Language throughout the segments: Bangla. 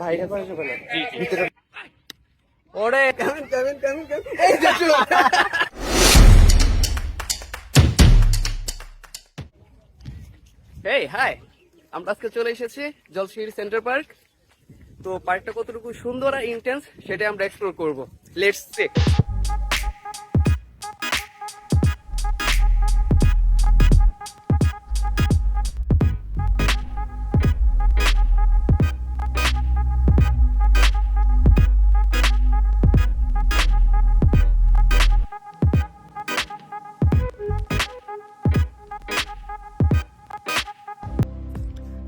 ভাইরা করে যাবে না ভিতরে ওরে কেমন কেমন কেমন কেমন? এই হাই আমরা আজকে চলে এসেছি জলশিরি সেন্টার পার্ক। তো পার্কটা কতটুকু সুন্দর আর ইন্টেন্স সেটা আমরা এক্সপ্লোর করব। লেটস চেক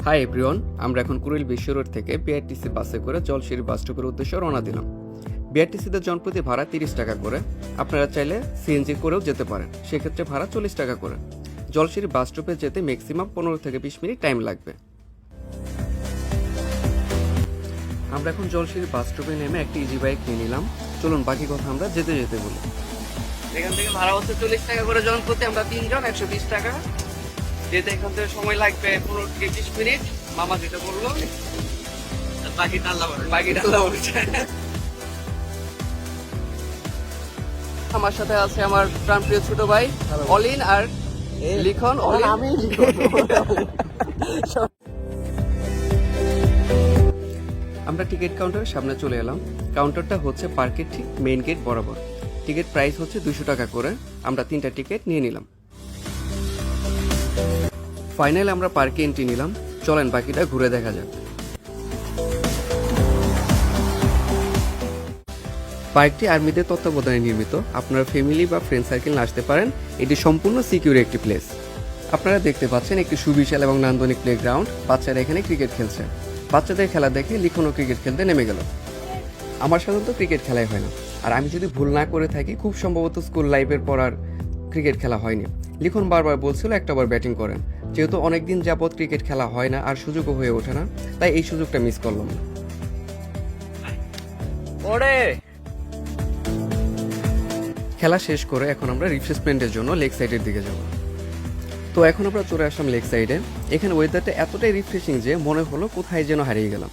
হাই এভরিওয়ান আমরা এখন কুড়িল বিশ্ব রোড থেকে বিআরটিসি বাসে করে জলশিরি বাস স্টপের উদ্দেশ্যে রওনা দিলাম। বিআরটিসিতে জনপ্রতি ভাড়া তিরিশ টাকা করে। আপনারা চাইলে সিএনজি করেও যেতে পারেন। সেক্ষেত্রে ভাড়া চল্লিশ টাকা করে। জলশির বাস স্টপে যেতে ম্যাক্সিমাম পনেরো থেকে বিশ মিনিট টাইম লাগবে। আমরা এখন জলশির বাস স্টপে নেমে একটি ইজি বাইক নিয়ে নিলাম। চলুন বাকি কথা আমরা যেতে যেতে বলি। এখান থেকে ভাড়া হচ্ছে চল্লিশ টাকা করে। জনপ্রতি আমরা তিনজন, একশো বিশ টাকা। যেতে এখান থেকে সময় লাগবে পনেরো থেকে বিশ মিনিট। মামা যেটা বলল বাকি ডাল্লা বাকি ডাল্লা বলছে আমার সাথে আছে আমার প্রাণপ্রিয় ছোট ভাই অলিন আর লিখন। অলিন। আমি আমরা টিকিট কাউন্টারের সামনে চলে এলাম। কাউন্টারটা হচ্ছে পার্কের ঠিক মেইন গেট বরাবর। টিকিট প্রাইস হচ্ছে দুশো টাকা করে। আমরা তিনটা টিকিট নিয়ে নিলাম। ফাইনালি আমরা পার্কে এন্ট্রি নিলাম। চলেন, বাকিটা ঘুরে দেখা যাক। পার্কটি আর্মিদের তত্ত্বাবধানে নির্মিত। আপনারা ফ্যামিলি বা ফ্রেন্ড সার্কেল আসতে পারেন। এটি সম্পূর্ণ সিকিউর একটি প্লেস আপনারা দেখতে পাচ্ছেন একটি সুবিশাল এবং নান্দনিক প্লেগ্রাউন্ড বাচ্চারা এখানে ক্রিকেট খেলছে। বাচ্চাদের খেলা দেখে লিখনও ক্রিকেট খেলতে নেমে গেল। আমার সাধারণত ক্রিকেট খেলাই হয় না। আর আমি যদি ভুল না করে থাকি, খুব সম্ভবত স্কুল লাইফের পর আর ক্রিকেট খেলা হয়নি। লিখন বারবার বলছিল, একটা বার ব্যাটিং করেন। যেহেতু অনেকদিন যাবৎ ক্রিকেট খেলা হয় না আর সুযোগও হয়ে ওঠে না তাই এই সুযোগটা মিস করলাম। ওরে! খেলা শেষ করে এখন আমরা রিফ্রেশমেন্টের জন্য লেগ সাইডের দিকে যাব। তো এখন আমরা চলে আসলাম লেগ সাইডে এখানে ওয়েদারটা এতটাই রিফ্রেশিং যে মনে হলো কোথায় যেন হারিয়ে গেলাম।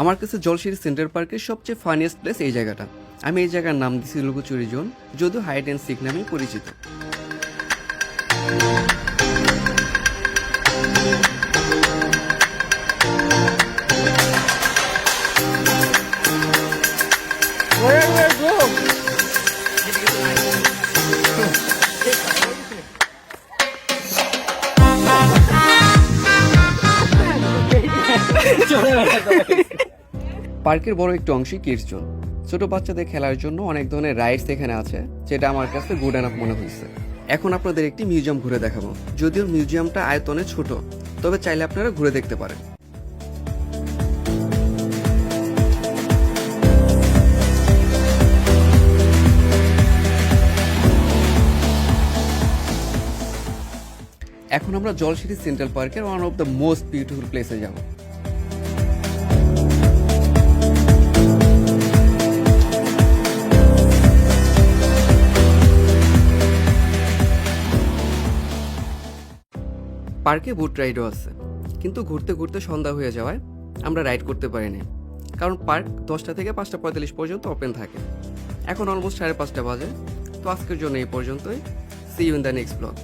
আমার কাছে জলশিরি সেন্টার পার্কের সবচেয়ে ফানিয়েস্ট প্লেস এই জায়গাটা। আমি এই জায়গার নাম দিছি লুকোচুরি জোন যদিও হাইড অ্যান্ড সিক নামে পরিচিত। পার্কের বড় একটি অংশই কিডস জোন ছোট বাচ্চাদের খেলার জন্য অনেক ধরনের রাইডস এখানে আছে, যেটা আমার কাছে গুড এনাফ মনে হয়েছে। এখন আপনাদের একটি মিউজিয়াম ঘুরে দেখাবো। যদিও মিউজিয়ামটা আয়তনে ছোট, তবে চাইলে আপনারা ঘুরে দেখতে পারেন। এখন আমরা জলশিরি সেন্ট্রাল পার্কের one of the most beautiful প্লেসে যাব। পার্কে বুট রাইডও আছে। কিন্তু ঘুরতে ঘুরতে সন্ধ্যা হয়ে যাওয়ায় আমরা রাইড করতে পারিনি। কারণ পার্ক দশটা থেকে পাঁচটা পঁয়তাল্লিশ পর্যন্ত ওপেন থাকে। এখন অলমোস্ট সাড়ে পাঁচটা বাজে। তো আজকের জন্য এই পর্যন্তই। See you in the next blog